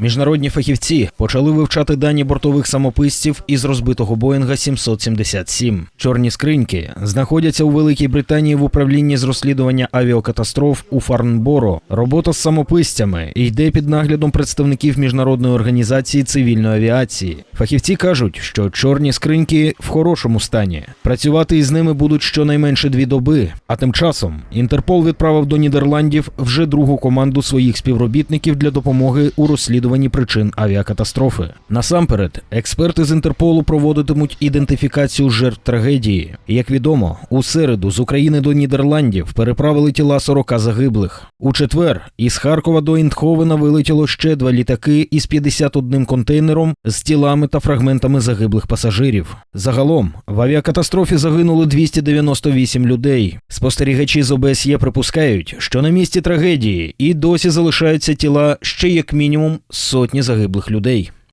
Міжнародні фахівці почали вивчати дані бортових самописців із розбитого Боїнга 777. Чорні скриньки знаходяться у Великій Британії в управлінні з розслідування авіакатастроф у Фарнборо. Робота з самописцями йде під наглядом представників міжнародної організації цивільної авіації. Фахівці кажуть, що чорні скриньки в хорошому стані. Працювати із ними будуть щонайменше дві доби. А тим часом Інтерпол відправив до Нідерландів вже другу команду своїх співробітників для допомоги у розслідуванні причин авіакатастрофи. Насамперед, експерти з Інтерполу проводитимуть ідентифікацію жертв трагедії. Як відомо, у середу з України до Нідерландів переправили тіла 40 загиблих. У четвер із Харкова до Індховена вилетіло ще два літаки із 51 контейнером з тілами та фрагментами загиблих пасажирів. Загалом в авіакатастрофі загинули 298 людей. Спостерігачі з ОБСЄ припускають, що на місці трагедії і досі залишаються тіла ще як мінімум сотні загиблих людей.